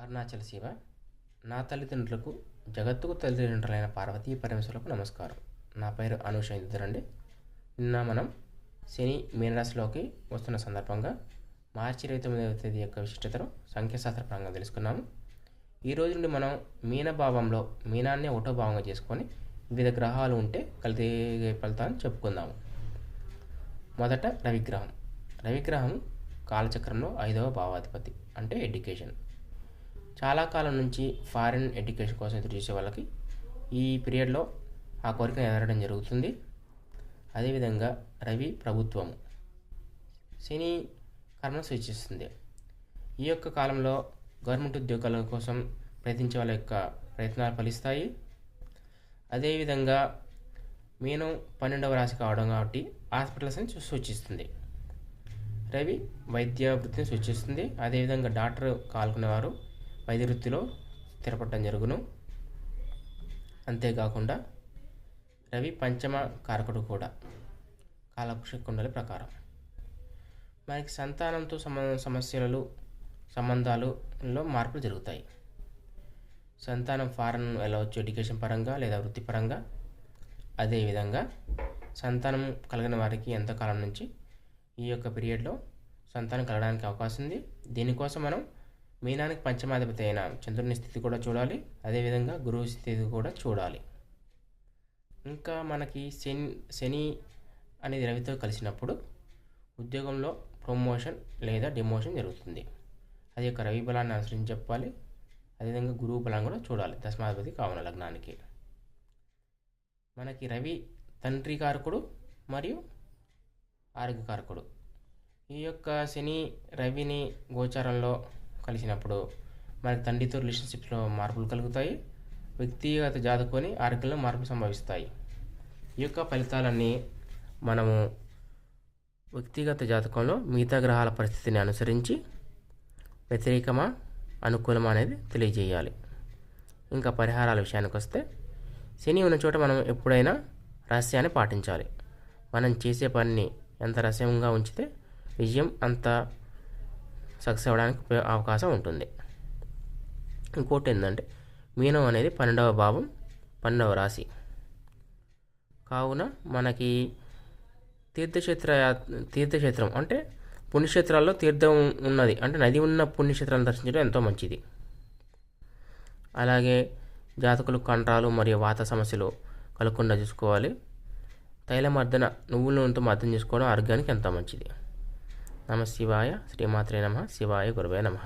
అరుణాచల శివ నా తల్లిదండ్రులకు జగత్తుకు తల్లిదండ్రులైన పార్వతీ పరమేశ్వరులకు నమస్కారం. నా పేరు అనూష ఇంద్రండి నిన్న మనం శని మీనరాశిలోకి వస్తున్న సందర్భంగా మార్చి ఇరవై తొమ్మిదవ తేదీ యొక్క విశిష్టతను సంఖ్యాశాస్త్ర పరంగా తెలుసుకున్నాము. ఈ రోజు నుండి మనం మీన భావంలో మీనాన్ని ఒకటో భావంగా చేసుకొని వివిధ గ్రహాలు ఉంటే కలిగే ఫలితాన్ని చెప్పుకుందాము. మొదట రవిగ్రహం. రవిగ్రహం కాలచక్రంలో ఐదవ భావాధిపతి అంటే ఎడ్యుకేషన్. చాలా కాలం నుంచి ఫారిన్ ఎడ్యుకేషన్ కోసం ఎదురు చూసే వాళ్ళకి ఈ పీరియడ్లో ఆ కోరిక నెరవేరడం జరుగుతుంది. అదేవిధంగా రవి ప్రభుత్వము. శని కర్మ సూచిస్తుంది. ఈ యొక్క కాలంలో గవర్నమెంట్ ఉద్యోగాల కోసం ప్రయత్నించే వాళ్ళ యొక్క ప్రయత్నాలు ఫలిస్తాయి. అదేవిధంగా మీనం పన్నెండవ రాశి కావడం కాబట్టి హాస్పిటల్స్ని సూచిస్తుంది. రవి వైద్య వృత్తిని సూచిస్తుంది. అదేవిధంగా డాక్టర్ కాలుకునేవారు. వైద్య వృత్తిలో స్థిరపడటం జరుగును. అంతేకాకుండా రవి పంచమ కారకుడు కూడా. కాలపుషకుండల ప్రకారం. మనకి సంతానంతో సంబంధ సమస్యలు సంబంధాలలో మార్పులు జరుగుతాయి. సంతానం ఫారెన్ వెళ్ళవచ్చు ఎడ్యుకేషన్ పరంగా లేదా వృత్తిపరంగా అదేవిధంగా సంతానం కలిగిన వారికి ఎంతకాలం నుంచి ఈ యొక్క పీరియడ్లో సంతానం కలగడానికి అవకాశం ఉంది. దీనికోసం మనం మీనానికి పంచమాధిపతి అయిన చంద్రుని స్థితి కూడా చూడాలి. అదేవిధంగా గురువు స్థితి కూడా చూడాలి. ఇంకా మనకి శని శని అనేది రవితో కలిసినప్పుడు ఉద్యోగంలో ప్రమోషన్ లేదా డిమోషన్ జరుగుతుంది. అది యొక్క రవి బలాన్ని అనుసరించి చెప్పాలి. అదేవిధంగా గురువు బలం కూడా చూడాలి దశమాధిపతి కావున లగ్నానికి. మనకి రవి తండ్రి కారకుడు మరియు ఆరోగ్యకారకుడు ఈ యొక్క శని రవిని గోచారంలో కలిసినప్పుడు మనకి తండ్రితో రిలేషన్షిప్స్లో మార్పులు కలుగుతాయి. వ్యక్తిగత జాతకొని ఆరోగ్యంలో మార్పులు సంభవిస్తాయి. ఈ యొక్క ఫలితాలన్నీ మనము వ్యక్తిగత జాతకంలో మిగతా గ్రహాల పరిస్థితిని అనుసరించి వ్యతిరేకమా అనుకూలమా అనేది తెలియజేయాలి. ఇంకా పరిహారాల విషయానికి వస్తే శని ఉన్న చోట మనం ఎప్పుడైనా రహస్యాన్ని పాటించాలి. మనం చేసే పనిని ఎంత రహస్యంగా ఉంచితే విజయం అంత సక్సెస్ అవ్వడానికి అవకాశం ఉంటుంది. ఇంకోటి ఏంటంటే మీనం అనేది పన్నెండవ భావం పన్నెండవ రాశి. కావున మనకి తీర్థక్షేత్ర తీర్థక్షేత్రం అంటే పుణ్యక్షేత్రాల్లో తీర్థం ఉన్నది. అంటే నది ఉన్న పుణ్యక్షేత్రాలను దర్శించడం ఎంతో మంచిది. అలాగే జాతకులు కండరాలు మరియు వాత సమస్యలు కలగకుండా చూసుకోవాలి. తైలమర్దన నువ్వుల నూనెతో మర్దన చేసుకోవడం ఆరోగ్యానికి ఎంతో మంచిది. నమ శివాయ శ్రీమాత్రే నమ శివాయ గురువే నమ